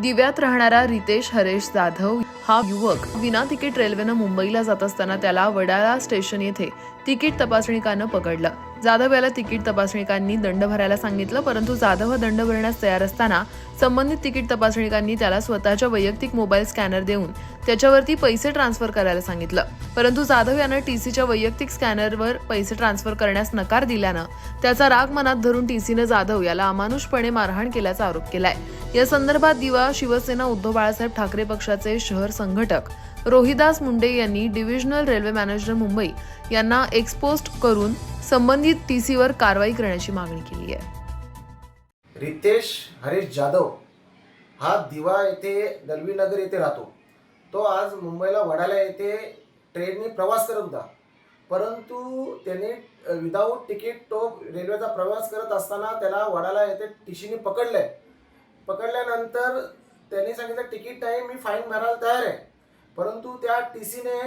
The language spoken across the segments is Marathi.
दिव्यात राहणारा रितेश हरेश जाधव हा युवक विना तिकीट रेल्वेनं मुंबईला जात असताना त्याला वडाळा स्टेशन येथे तिकीट तपासणीकानं पकडलं. जाधव याला तिकीट तपासणीकांनी दंड भरायला सांगितलं परंतु जाधव हा दंड भरण्यास तयार असताना संबंधित तिकीट तपासणीकांनी त्याला स्वतःच्या वैयक्तिक मोबाईल स्कॅनर देऊन त्याच्यावरती पैसे ट्रान्सफर करायला सांगितलं. परंतु जाधव यानं टीसीच्या वैयक्तिक स्कॅनरवर पैसे ट्रान्सफर करण्यास नकार दिल्यानं त्याचा राग मनात धरून टीसीनं जाधव याला अमानुषपणे मारहाण केल्याचा आरोप केलाय. या संदर्भात दिवा शिवसेना उद्धव बाळासाहेब ठाकरे पक्षाचे शहर संघटक रोहिदास मुंडे यांनी डिव्हिजनल रेल्वे मॅनेजर मुंबई यांना एक्सपोस्ट करून संबंधित टीसीवर कारवाई करण्याची मागणी केली आहे. रितेश हरीश जाधव हा दिवा येथे दलवीनगर येथे राहतो. तो आज मुंबईला वडाला येथे ट्रेनने प्रवास करत होता. परंतु त्याने विदाऊट तिकीट तो रेल्वेचा प्रवास करत असताना त्याला वडाला येथे टीसीने पकडलंय. पकडल्यानंतर त्यांनी सांगितलं तिकीट नाही मी फाईन भरायला तयार आहे. परंतु त्या टी सीने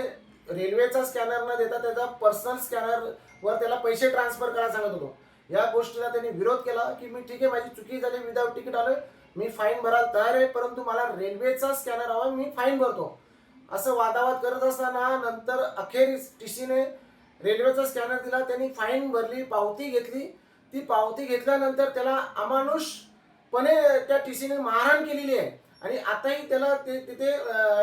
रेल्वेचा स्कॅनर न देता त्याचा पर्सनल स्कॅनरवर त्याला पैसे ट्रान्सफर करायला सांगत होतो. या गोष्टीला त्यांनी विरोध केला की मी ठीक आहे माझी चुकी झाली विदाऊट तिकीट आलोय मी फाईन भरायला तयार आहे परंतु मला रेल्वेचा स्कॅनर हवा मी फाईन भरतो. असं वादावाद करत असताना नंतर अखेरीस टी सीने रेल्वेचा स्कॅनर दिला त्यांनी फाईन भरली पावती घेतली. ती पावती घेतल्यानंतर त्याला अमानुष पण त्या टी सीने मारहाण केलेली आहे. आणि आताही त्याला ते तिथे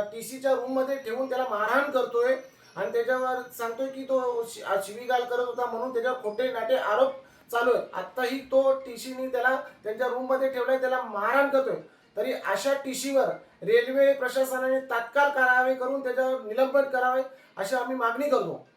टी सीच्या रूममध्ये ठेवून त्याला मारहाण करतोय. आणि त्याच्यावर सांगतोय की तो शि- करत होता म्हणून त्याच्यावर खोटे नाटे आरोप चालू आहेत. आत्ताही तो टी सीने त्याला त्यांच्या रूममध्ये ठेवलाय त्याला मारहाण करतोय. तरी अशा टी सीवर रेल्वे प्रशासनाने तात्काळ कारवाई करून त्याच्यावर निलंबन करावे अशी आम्ही मागणी करतो.